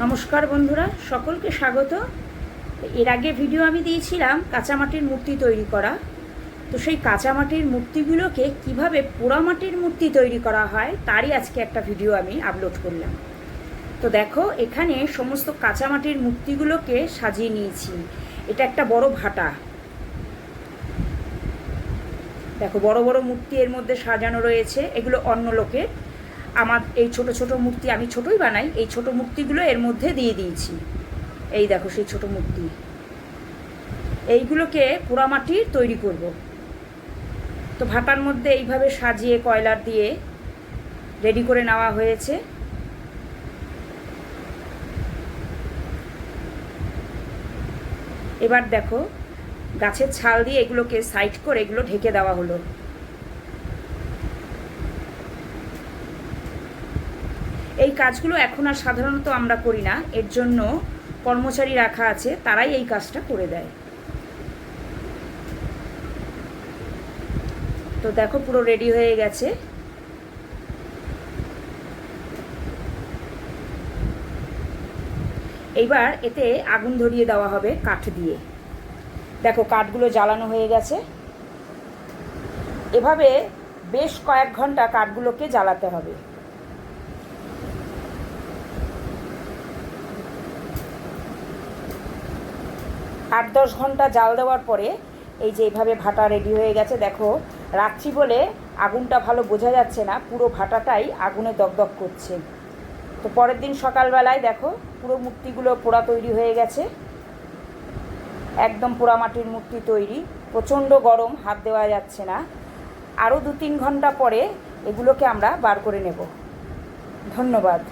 নমস্কার বন্ধুরা, সকলকে স্বাগত। এর আগে ভিডিও আমি দিয়েছিলাম কাঁচামাটির মূর্তি তৈরি করা। তো সেই কাঁচামাটির মূর্তিগুলোকে কীভাবে পোড়ামাটির মূর্তি তৈরি করা হয়, তারই আজকে একটা ভিডিও আমি আপলোড করলাম। তো দেখো, এখানে সমস্ত কাঁচামাটির মূর্তিগুলোকে সাজিয়ে নিয়েছি। এটা একটা বড় ভাটা। দেখো, বড় বড় মূর্তি এর মধ্যে সাজানো রয়েছে। এগুলো অন্য লোকের আমার এই ছোট ছোট মূর্তি আমি ছোটই বানাই, এই ছোট মূর্তিগুলো এর মধ্যে দিয়ে দিয়েছি। এই দেখো সেই ছোট মূর্তি। এইগুলোকে পোড়ামাটির তৈরি করব। তো ভাটার মধ্যে এইভাবে সাজিয়ে কয়লার দিয়ে রেডি করে নেওয়া হয়েছে। এবার দেখো, গাছের ছাল দিয়ে এগুলোকে সাইড করে এগুলো ঢেকে দেওয়া হলো। এই কাজগুলো এখন আর সাধারণত আমরা করি না। এর জন্য কর্মচারী রাখা আছে, তারাই এই কাজটা করে দেয়। তো দেখো পুরো রেডি হয়ে গেছে। এইবার এতে আগুন ধরিয়ে দেওয়া হবে কাঠ দিয়ে। দেখো কাঠগুলো জ্বালানো হয়ে গেছে। এভাবে বেশ কয়েক ঘণ্টা কাঠগুলোকে জ্বালাতে হবে। আট দশ ঘণ্টা জাল দেওয়ার পরে এই যে এইভাবে ভাটা রেডি হয়ে গেছে, দেখো রাত্রি বলে আগুনটা ভালো বোঝা যাচ্ছে না, পুরো ভাটাটাই আগুনে দগদগ করছে। তো পরের দিন সকালবেলায় দেখো, পুরো মূর্তিগুলো পোড়া তৈরি হয়ে গেছে। একদম পোড়া মাটির মূর্তি তৈরি, প্রচণ্ড গরম, হাত দেওয়া যাচ্ছে না। আরও দু তিন ঘণ্টা পরে এগুলোকে আমরা বার করে নেব। ধন্যবাদ।